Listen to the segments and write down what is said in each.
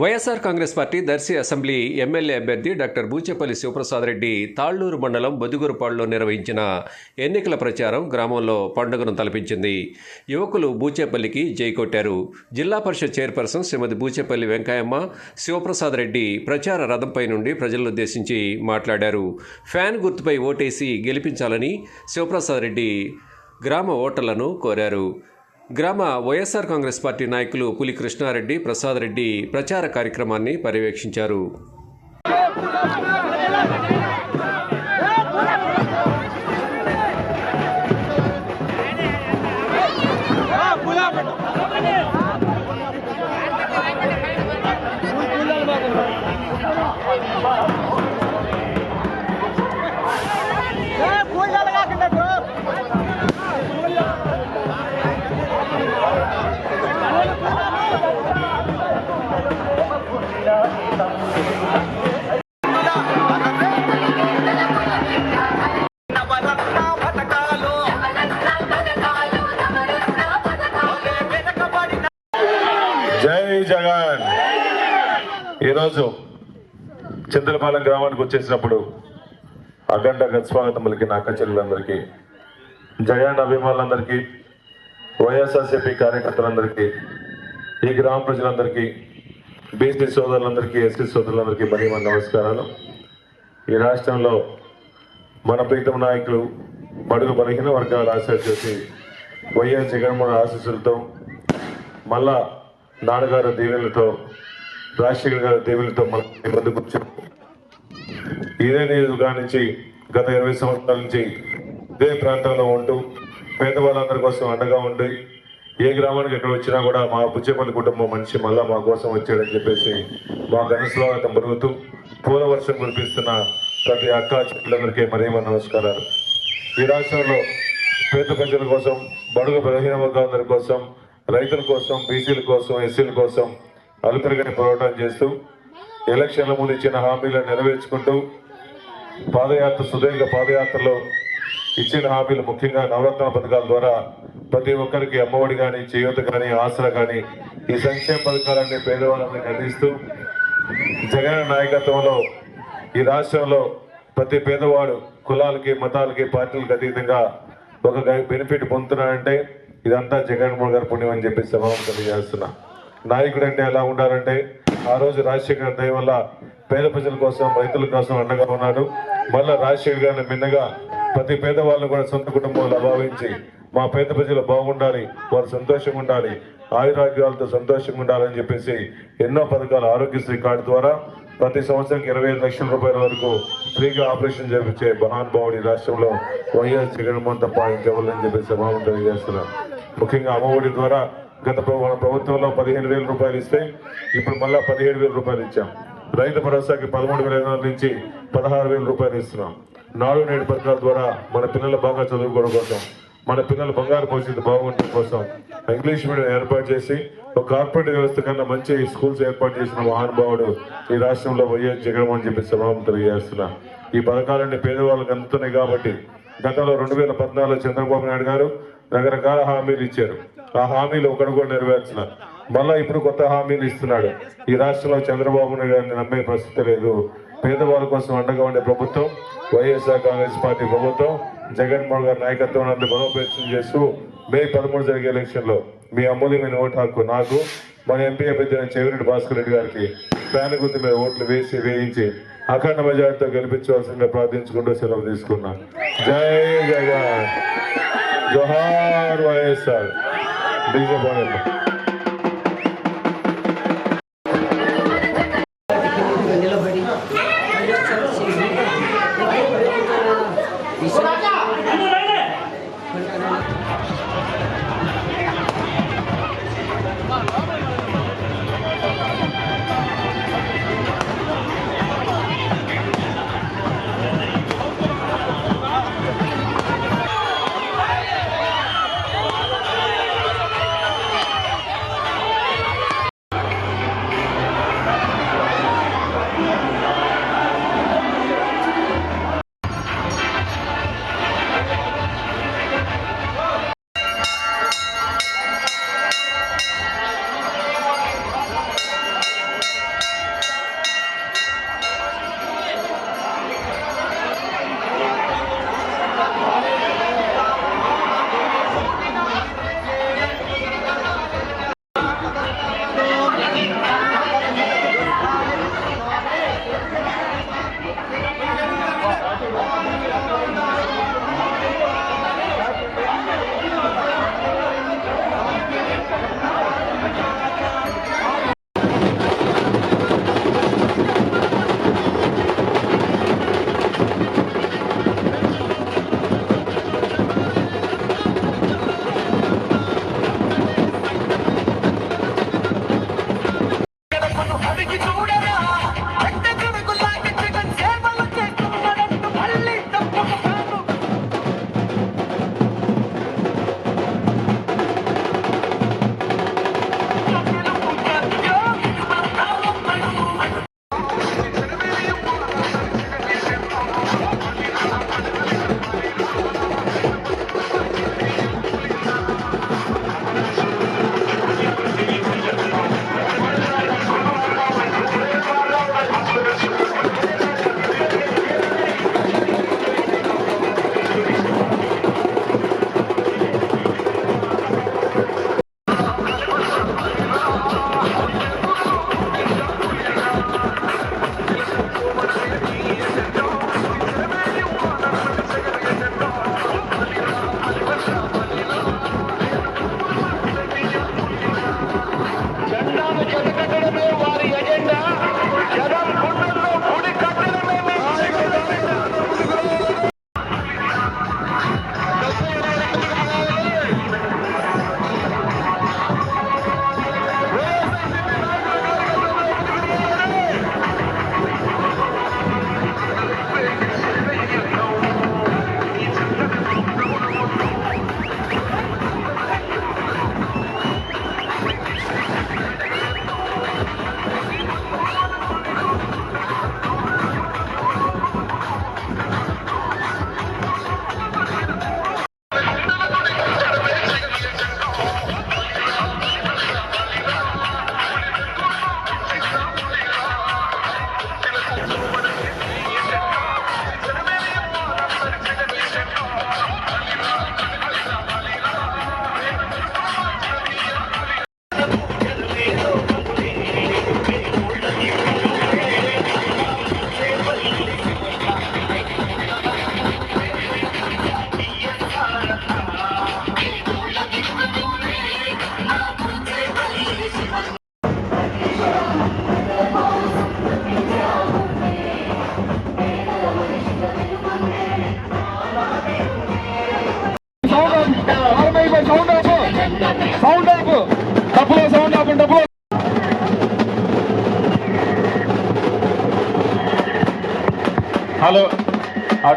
YSR Congress party Darsi assembly MLA అభ్యర్థి doctor Boochepalli Sivaprasad Reddy Talluru మండలం బొదుగురుపాడులో నిర్వహించిన ఎన్నికల ప్రచారం గ్రామంలో పండుగను తలపించింది. యువకులు బూచేపల్లికి జై కొట్టారు. జిల్లా పరిషత్ చైర్పర్సన్ శ్రీమతి బూచేపల్లి వెంకయ్యమ్మ శివప్రసాద్ రెడ్డి ప్రచార రథంపై నుండి ప్రజలను ఉద్దేశించి మాట్లాడారు. ఫ్యాన్ గుర్తుపై ఓటేసి గెలిపించాలని శివప్రసాద్ రెడ్డి గ్రామ ఓటర్లను కోరారు. గ్రామ వైఎస్ఆర్ కాంగ్రెస్ పార్టీ నాయకులు పులి కృష్ణారెడ్డి ప్రసాద్ రెడ్డి ప్రచార కార్యక్రమాన్ని పర్యవేక్షించారు. చంద్రపాలెం వచ్చేసినప్పుడు అఖండ గతస్వాగతం పలికిన అక్క చెల్లెలందరికీ జగన్ అభిమానులందరికీ వైఎస్ఆర్సీపీ కార్యకర్తలందరికీ ఈ గ్రామ ప్రజలందరికీ బీసీ సోదరులందరికీ ఎస్సీ సోదరులందరికీ మరీ మన నమస్కారాలు. ఈ రాష్ట్రంలో మన ప్రీతం నాయకులు బడుగు బలహీన వర్గాలు ఆశ చేసి వైఎస్ జగన్మోహన్ ఆశీస్సులతో మళ్ళా నాన్నగారు దీవెనలతో రాజశేఖర్ గారి దీవెనలతో మనం మీ ముందుకు ఇదే నియోజకవర్గం నుంచి గత ఇరవై సంవత్సరాల నుంచి ఇదే ప్రాంతంలో ఉంటూ పేదవాళ్ళందరి కోసం అండగా ఉండి ఏ గ్రామానికి ఎక్కడ వచ్చినా కూడా మా పుచ్చేపల్లి కుటుంబం మనిషి మళ్ళా మా కోసం వచ్చాడని చెప్పేసి మా ఘనస్వాగతం పెరుగుతూ పూల వర్షం కురిపిస్తున్న ప్రతి అక్క చెట్లందరికీ మరీ మన నమస్కారాలు. ఈ రాష్ట్రంలో పేద ప్రజల కోసం బడుగు బలహీన వర్గాలందరి కోసం రైతుల కోసం బీసీల కోసం ఎస్సీల కోసం అలుపెరగని పోరాటం చేస్తూ ఎలక్షన్ల ముందు ఇచ్చిన హామీలను నెరవేర్చుకుంటూ పాదయాత్ర సుదీర్ఘ పాదయాత్రలో ఇచ్చిన హామీలు ముఖ్యంగా నవరత్న పథకాల ద్వారా ప్రతి ఒక్కరికి అమ్మఒడి కానీ చేయూత కానీ ఆసరా కానీ ఈ సంక్షేమ పథకాలన్నీ పేదవాళ్ళందరికీ అందిస్తూ జగన్ నాయకత్వంలో ఈ రాష్ట్రంలో ప్రతి పేదవాడు కులాలకి మతాలకి పార్టీలకు అతీతంగా ఒక బెనిఫిట్ పొందుతున్నాడంటే ఇదంతా జగన్మోహన్ గారి పుణ్యం అని చెప్పి సభావం తెలియజేస్తున్నా. నాయకుడు అంటే ఎలా ఉండాలంటే ఆ రోజు రాజశేఖర్ దయ వల్ల పేద ప్రజల కోసం రైతుల కోసం అండగా ఉన్నాడు. మళ్ళా రాజశేఖర్ గారిని మిన్నగా ప్రతి పేదవాళ్ళు కూడా సొంత కుటుంబంలో భావించి మా పేద ప్రజలు బాగుండాలి వారు సంతోషంగా ఉండాలి ఆయురాగ్యాలతో సంతోషంగా ఉండాలని చెప్పేసి ఎన్నో పథకాలు ఆరోగ్యశ్రీ కార్డు ద్వారా ప్రతి సంవత్సరానికి ఇరవై ఐదు లక్షల రూపాయల వరకు ఫ్రీగా ఆపరేషన్ చేపించే మహానుభావుడి రాష్ట్రంలో వైఎస్ జగన్మోహన్ తప్ప ఇంకెవరని చెప్పేసి సభావం తెలియజేస్తున్నాం. ముఖ్యంగా అమ్మఒడి ద్వారా గత ప్రభుత్వంలో పదిహేను రూపాయలు ఇస్తే ఇప్పుడు మళ్ళీ పదిహేడు రూపాయలు ఇచ్చాం. రైతు భరోసాకి పదమూడు వేల ఎనిమిది నుంచి పదహారు వేల రూపాయలు ఇస్తున్నాం. నాడు నేడు పథకాల ద్వారా మన పిల్లలు బాగా చదువుకోవడం కోసం మన పిల్లల బంగారు భవిష్యత్తు బాగుండటం కోసం ఇంగ్లీష్ మీడియం ఏర్పాటు చేసి ఒక కార్పొరేట్ వ్యవస్థ కన్నా మంచి స్కూల్స్ ఏర్పాటు చేసిన మహానుభావుడు ఈ రాష్ట్రంలో వైఎస్ జగన్మోహన్ చెప్పి సభావం తెలియజేస్తున్నా. ఈ పథకాలన్నీ పేదవాళ్ళకి అందుతున్నాయి కాబట్టి గతంలో రెండు వేల పద్నాలుగులో చంద్రబాబు నాయుడు గారు రకరకాల హామీలు ఇచ్చారు. ఆ హామీలు ఒకటి కూడా నెరవేర్చినారు మళ్ళా ఇప్పుడు కొత్త హామీలు ఇస్తున్నాడు. ఈ రాష్ట్రంలో చంద్రబాబు నాయుడు గారిని నమ్మే పరిస్థితి లేదు. పేదవాళ్ళ కోసం అండగా ఉండే ప్రభుత్వం వైఎస్ఆర్ కాంగ్రెస్ పార్టీ ప్రభుత్వం జగన్మోహన్ గారి నాయకత్వం అందరూ బలోపేతం చేస్తూ మే పదమూడు జరిగే ఎలక్షన్లో మీ అమూల్యమైన ఓటు హక్కు నాకు మన ఎంపీ అభ్యర్థి చెవిరెడ్డి భాస్కర్ రెడ్డి గారికి ఫ్యాన్ గుర్తు మీద ఓట్లు వేసి వేయించి అఖండ మెజార్టీతో గెలిపించవలసిందిగా ప్రార్థించుకుంటూ సెలవు తీసుకున్నా. జై జగన్. జోహార్ వైఎస్ఆర్. బీజేపీ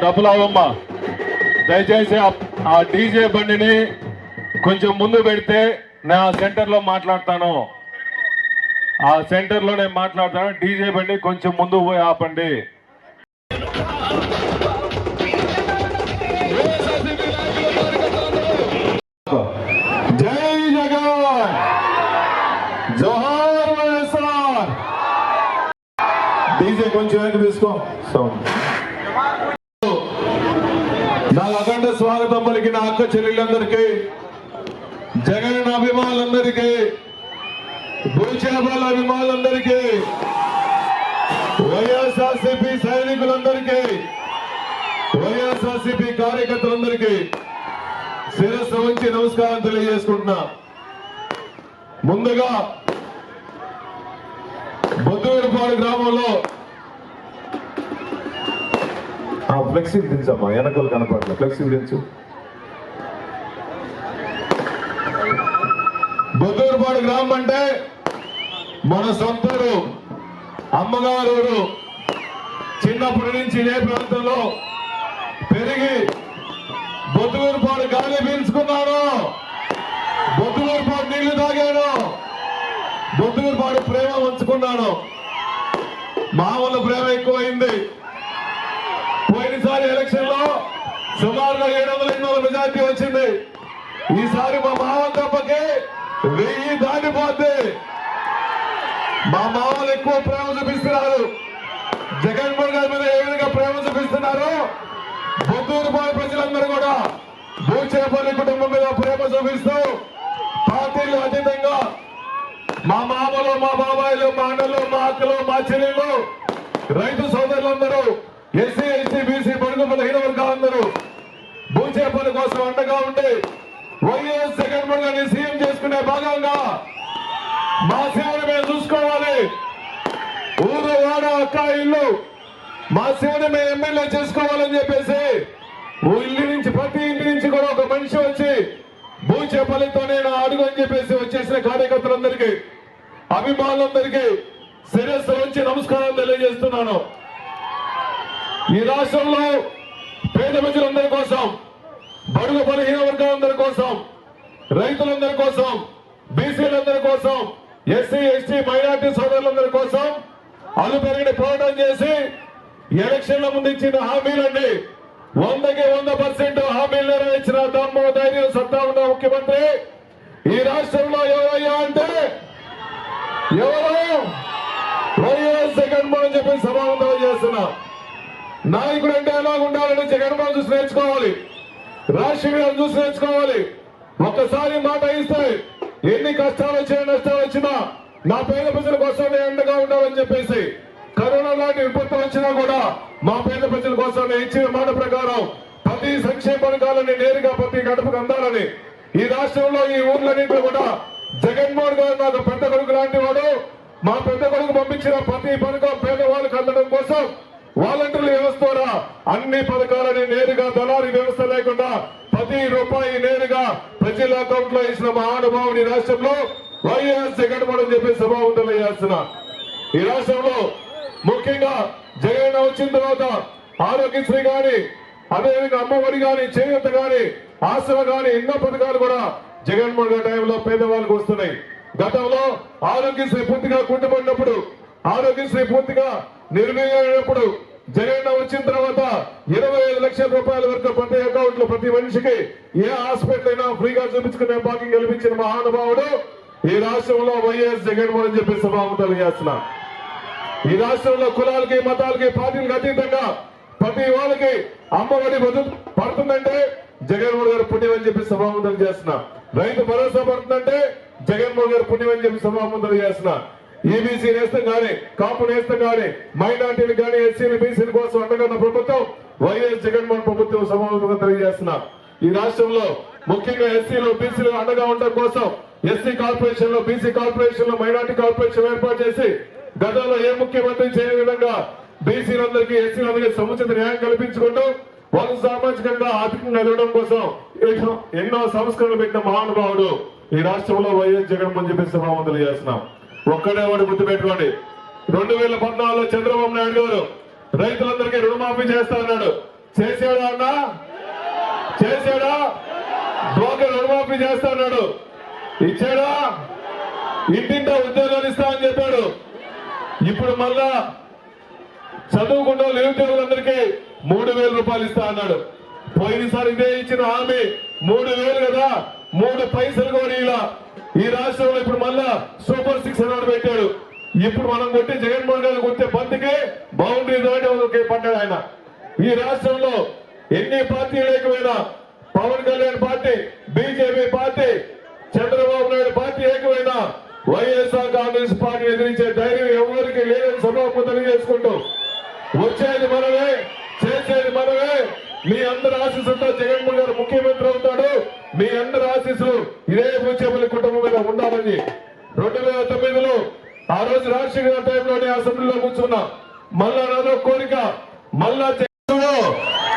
ఆ దయచేసి ఆ- డీజే బండిని కొంచెం ముందు పెడితే నా ఆ సెంటర్లో మాట్లాడతాను. ఆ సెంటర్లో నేను మాట్లాడతాను. డీజే బండి కొంచెం ముందు పోయి ఆపండి. జై జగన్. జోహార్ డీజే కొంచెం వెనక్కి తీసుకో. సౌండ్ నా అఖండ స్వాగతం పలికిన అక్క చెల్లెళ్ళందరికీ జగన్ అభిమానులందరికీ భూచేపల అభిమానులందరికీ వైఎస్ఆర్సీపీ సైనికులందరికీ వైఎస్ఆర్సీపీ కార్యకర్తలందరికీ శిరస్సు ఉంచి నమస్కారం తెలియజేసుకుంటున్నా. ముందుగా బొద్దుగడపాడు గ్రామంలో ఆ ఫ్లెక్సీ దించమ్మా వెనకలు కనపడలేదు ఫ్లెక్సీ దించు. బొద్దూరుపాడు గ్రామం అంటే మన సొంతూరు అమ్మగారు చిన్నప్పటి నుంచి ఇదే ప్రాంతంలో పెరిగి బొద్దుగూరుపాడు గాలి పీల్చుకున్నాను బొద్దుగూరుపాడు నీళ్ళు తాగాను బొద్దుగూరుపాడు ప్రేమ ఉంచుకున్నాను మామూలు ప్రేమ ఎక్కువైంది. పోయినసారి ఎలక్షన్లో సుమారుగా ఏడు వందల ఎనిమిది మెజార్టీ వచ్చింది. ఈసారి మా మామ తప్పకి వెయ్యి దాటిపోతే మా మామలు ఎక్కువ ప్రేమ చూపిస్తున్నారు జగన్మోహన్ గారి మీద ఏ విధంగా ప్రేమ చూపిస్తున్నారు బొద్దూరు పాడు ప్రజలందరూ కూడా భూచేపల్లి కుటుంబం మీద ప్రేమ చూపిస్తూ పార్టీలు అతీతంగా మా మామలు మా బాబాయిలు మా అన్నలు మా అక్కలు మా చెల్లెళ్ళు రైతు సోదరులందరూ ఎస్సీ ఎస్సీ బీసీ బడుగు బలహీన వర్గాలందరూ భూచేపల్లి కోసం అండగా ఉండి వైఎస్ జగన్మోహన్ గారిని సీఎం చేసుకునే భాగంగా మా సేవను మేము చూసుకోవాలి. ఊరు వాడ అక్క ఇల్లు మా సేవను మేము ఎమ్మెల్యే చేసుకోవాలని చెప్పేసి ఇల్లు నుంచి ప్రతి ఇంటి నుంచి కూడా ఒక మనిషి వచ్చి భూచేపల్లితో నేను అడుగు అని చెప్పేసి వచ్చేసిన కార్యకర్తలందరికీ అభిమానులందరికీ శిరస్సు నుంచి నమస్కారం తెలియజేస్తున్నాను. ఈ రాష్ట్రంలో పేద ప్రజలందరి కోసం బడుగు బలహీన వర్గాలందరి కోసం రైతులందరి కోసం బీసీలందరి కోసం ఎస్సీ ఎస్టీ మైనార్టీ సోదరులందరి కోసం అలు పెరిగిన పోరాటం చేసి ఎలక్షన్ల ముందు ఇచ్చిన హామీలండి. వందకి వంద పర్సెంట్ హామీలు నెరవేర్చిన దమ్ము ధైర్యం సత్తా ఉన్న ముఖ్యమంత్రి ఈ రాష్ట్రంలో ఎవరయ్యా అంటే ఎవరు? వైఎస్ జగన్మోహన్ చెప్పి సమాధానం చేస్తున్నా. నాయకుడు అంటే ఎలా ఉండాలని జగన్మోహన్ చూసి నేర్చుకోవాలి. రాష్ట్రీయ చూసి నేర్చుకోవాలి. ఒక్కసారి మాట ఇస్తే ఎన్ని కష్టాలు వచ్చినా నష్టాలు వచ్చినా నా పేద ప్రజల కోసం ఎండగా అండగా ఉండాలని చెప్పేసి కరోనా లాంటి విపత్తులు వచ్చినా కూడా మా పేద ప్రజల కోసం ఇచ్చిన మాట ప్రకారం ప్రతి సంక్షేమ పథకాలని నేరుగా ప్రతి గడపకు అందాలని ఈ రాష్ట్రంలో ఈ ఊర్లన్నింటిలో కూడా జగన్మోహన్ గారు నాకు పెద్ద కొడుకు లాంటి వాడు. మా పెద్ద కొడుకు పంపించిన ప్రతి పథకం పేదవాళ్ళకి అందడం కోసం వాలంటీర్ల వ్యవస్థ ద్వారా అన్ని పథకాలని నేరుగా దళారీ వ్యవస్థ లేకుండా ప్రతి రూపాయి నేరుగా ప్రజల అకౌంట్లో ఇచ్చిన మహానుభావుని రాష్ట్రంలో వైఎస్ జగన్మోహన్ చెప్పి సభావంతులు చేస్తున్న ఈ రాష్ట్రంలో ముఖ్యంగా జగన్ వచ్చిన తర్వాత ఆరోగ్యశ్రీ గాని అదేవిధంగా అమ్మఒడి గాని చేయూత గాని ఆశ్రమ గాని ఎన్నో పథకాలు కూడా జగన్మోహన్ గారి టైంలో పేదవాళ్ళకు వస్తున్నాయి. గతంలో ఆరోగ్యశ్రీ పూర్తిగా కుంటుపడినప్పుడు ఆరోగ్యశ్రీ పూర్తిగా నిర్వీర్యమైనప్పుడు జగన్ వచ్చిన తర్వాత ఇరవై ఐదు లక్షల రూపాయల వరకు ప్రతి అకౌంట్లో ప్రతి మనిషికి ఏ హాస్పిటల్ అయినా ఫ్రీగా చూపించుకునే భాగ్యం కల్పించిన మహానుభావుడు ఈ రాష్ట్రంలో వైఎస్ జగన్మోహన్ చెప్పి సభాముతలు చేస్తున్నా ఈ రాష్ట్రంలో కులాలకి మతాలకి పార్టీలకు అతీతంగా ప్రతి వాళ్ళకి అమ్మఒడి పడుతుందంటే జగన్మోహన్ గారు పుణ్యమని చెప్పి సభాముందలు చేస్తున్నా రైతు భరోసా పడుతుందంటే జగన్మోహన్ గారు పుణ్యమని చెప్పి సభాముందలు చేస్తున్నా ఈబీసీ నేస్తం కానీ కాపు నేస్తం కానీ మైనార్టీలు కానీ ఎస్సీలు బీసీల కోసం అండగన్న ప్రభుత్వం వైఎస్ జగన్మోహన్ ప్రభుత్వం సమావేశంగా తెలియజేస్తున్నారు. ఈ రాష్ట్రంలో ముఖ్యంగా ఎస్సీలు బీసీలు అండగా ఉండడం కోసం ఎస్సీ కార్పొరేషన్లో బీసీ కార్పొరేషన్లో మైనార్టీ కార్పొరేషన్ ఏర్పాటు చేసి గతంలో ఏ ముఖ్యమంత్రి చేయని విధంగా బీసీలందరికీ ఎస్సీలందరికీ సముచిత న్యాయం కల్పించుకుంటూ వాళ్ళు సామాజికంగా ఆర్థికంగా ఎదగడం కోసం ఎన్నో- ఎన్నో సంస్కరణలు పెట్టిన మహానుభావుడు ఈ రాష్ట్రంలో వైఎస్ జగన్మోహన్ చెప్పి సభావంతులు చేస్తున్నాం ఒక్కడే వాడు గుర్తుపెట్టుకోండి. రెండు వేల పద్నాలుగులో చంద్రబాబు నాయుడు గారు రైతులందరికీ రుణమాఫీ చేస్తా అన్నాడు. చేసాడా అన్నా? చేసాడా బ్రోకర్ రుణమాఫీ చేస్తా అన్నాడు. ఇచ్చాడా? ఇంటింటా ఉద్యోగాలు ఇస్తా అని చెప్పాడు. ఇప్పుడు మళ్ళా చదువుకున్న నిరుద్యోగులందరికీ మూడు వేల రూపాయలు ఇస్తా అన్నాడు. పోయినసారి ఇదే ఇచ్చిన హామీ మూడు వేలు కదా? మూడు పైసలు కూడా ఇలా ఈ రాష్ట్రంలో ఇప్పుడు మళ్ళా సూపర్ సిక్స్ అన్నాడు పెట్టాడు. ఇప్పుడు మనం కొట్టే జగన్మోహన్ గారు కొట్టే బంతికే బౌండరీ దాటి ఒకే పడ్డాడు ఆయన. ఈ రాష్ట్రంలో ఎన్ని పార్టీలు లేకపోయినా Pawan Kalyan party BJP party Chandrababu Naidu party ఏకమైనా YSR Congress party ఎదిరించే ధైర్యం ఎవరికి లేదని సభకు తెలియజేసుకుంటూ వచ్చేది మనమే. చేసేది మనమే. మీ అందరి ఆశీస్సులతో జగన్మోహన్ గారు ముఖ్యమంత్రి అవుతాడు. మీ అందరి ఆశీస్సులు ఇదే భూచేపల్లి కుటుంబం మీద ఉండాలని రెండు వేల తొమ్మిదిలో ఆ రోజు రాజశేఖర టైంలోనే అసెంబ్లీలో కూర్చున్నా మళ్ళా నాదో కోరిక మళ్ళా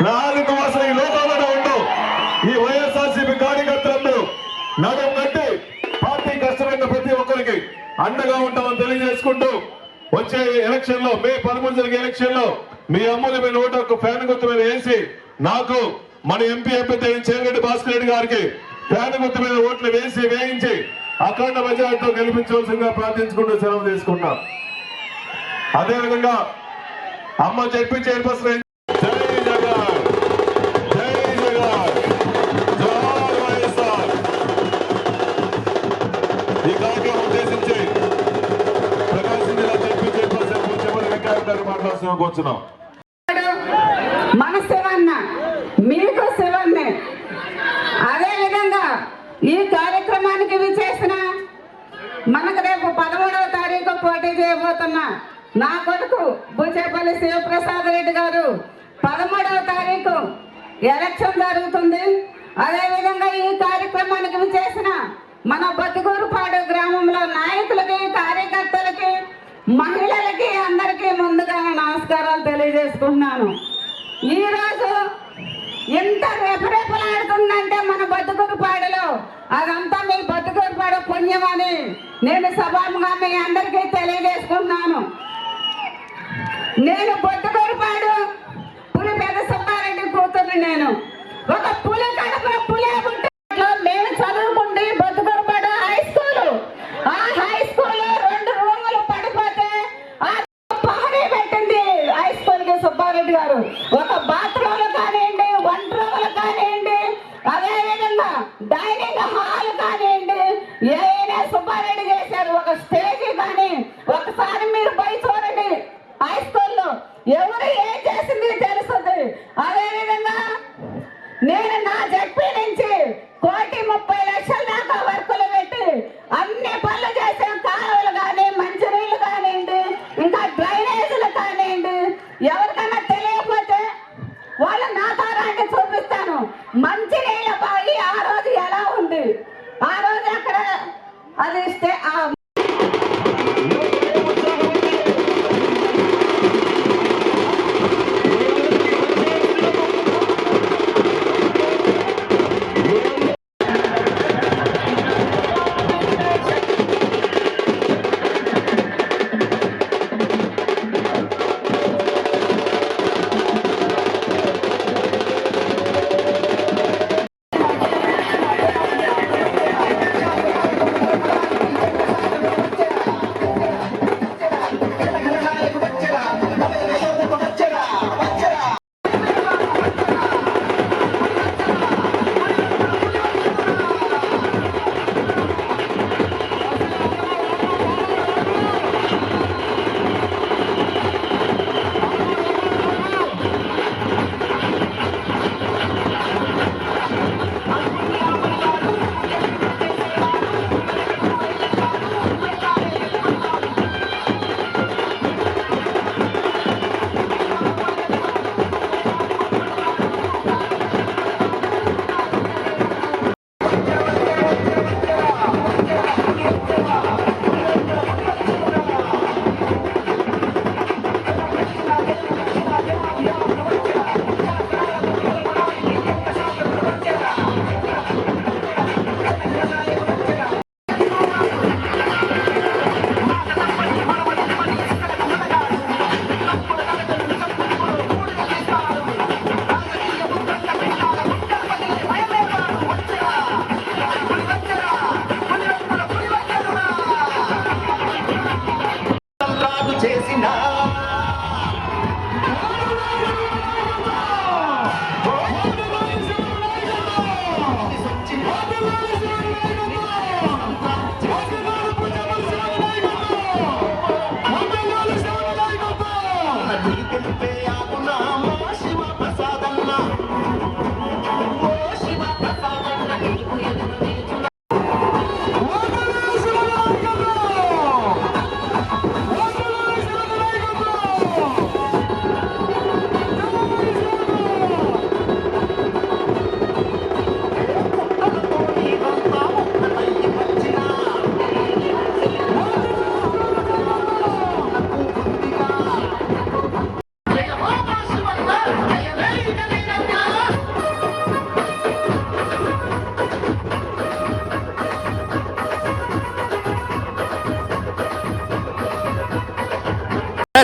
నాలుగు మాసం ఈ లోకంలో ఉండు. ఈ వైఎస్ఆర్సీపీ కార్యకర్తలందరూ నడుం కట్టి పార్టీ కష్టమైన ప్రతి ఒక్కరికి అండగా ఉంటామని తెలియజేసుకుంటూ వచ్చే ఎలక్షన్లో మే పదమూడు జరిగే ఎలక్షన్లో మీ అమూల్యమైన ఓటు ఒక ఫ్యాన్ గుర్తు మీద వేసి నాకు మన ఎంపీ అభ్యర్థి అయిన భాస్కర్ రెడ్డి గారికి ఫ్యాన్ గుర్తు మీద ఓట్లు వేసి వేయించి అఖండ మెజార్టీతో గెలిపించవలసిందిగా ప్రార్థించుకుంటూ సెలవు తీసుకున్నాం అదేవిధంగా అమ్మ చెప్పి చైర్పర్సన్ గారు కూర్చున్నాం. మన శివన్న మీకు శివన్నే. అదే విధంగా ఈ కార్యక్రమానికి విచేసిన మనకు రేపు పదమూడవ తారీఖు పోటీ చేయబోతున్న నా కొడుకు బుచేపల్లి శివప్రసాద్ రెడ్డి గారు పదమూడవ తారీఖు ఎలక్షన్ జరుగుతుంది. అదేవిధంగా ఈ కార్యక్రమానికి విచేసిన మన బతుకూరుపాడు గ్రామంలో నాయకులకి కార్యకర్తలకి మహిళ నమస్కారాలు తెలియజేసుకుంటున్నాను. ఈరోజు ఎంత రెపరెపలాడుతుందంటే మన బతుకురుపాడులో అదంతా మీ బతుకూరుపాడు పుణ్యం అని నేను సభాముగా మీ అందరికీ తెలియజేసుకున్నాను నేను బతుకురుపాడు పులి పెద్ద సుబ్బారెడ్డి కూతురు నేను. ఒక పులి కడప పులే ఉంటే రెడ్డి గారు. ఒక బాత్రూమ్ కానివ్వండి వంట రూములు కానివ్వండి అదేవిధంగా డైనింగ్ హాల్ కానివ్వండి ఏ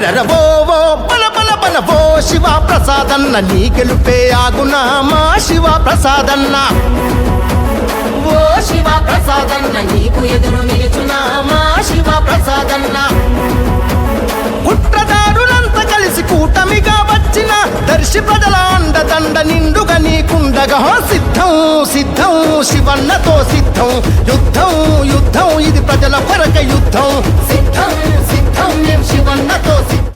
రరవో బల బల బల ఓ శివ ప్రసాదన్న నీ గెలుపే ఆగునా మా శివ ప్రసాదన్న. ఓ శివ ప్రసాదన్న నీకు ఎదురు నిలుచున్నా మా శివ ప్రసాదన్న. కుట్రదారులంతా కలిసి కూటమిగా వచ్చిన దర్శి ప్రజల అండదండ నిండుగా నీకుండగా. సిద్ధం సిద్ధం శివన్నతో సిద్ధం. యుద్ధం యుద్ధం ఇది ప్రజల కొరక యుద్ధం. సిద్ధం ధౌమ్యం శివన్నతో సిద్ధ